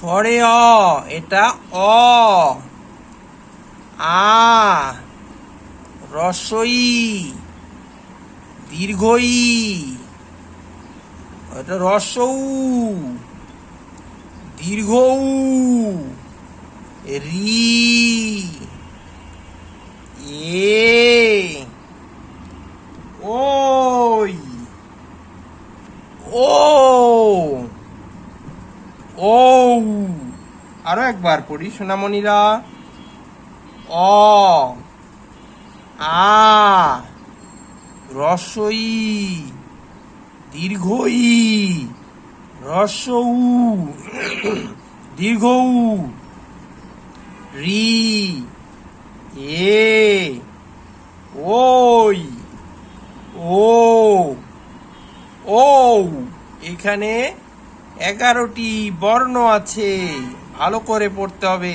স্বরে অ এটা অ। আ রসই দীর্ঘই এটা রসৌ দীর্ঘ রি এ ওই ও। ও, আরও একবার পড়ি, সোনামণিরা। অ, আ রসই দীর্ঘই দীর্ঘ রি, এ, ওই, ও ও এখানে এগারোটি বর্ণ আছে ভালো করে পড়তে হবে।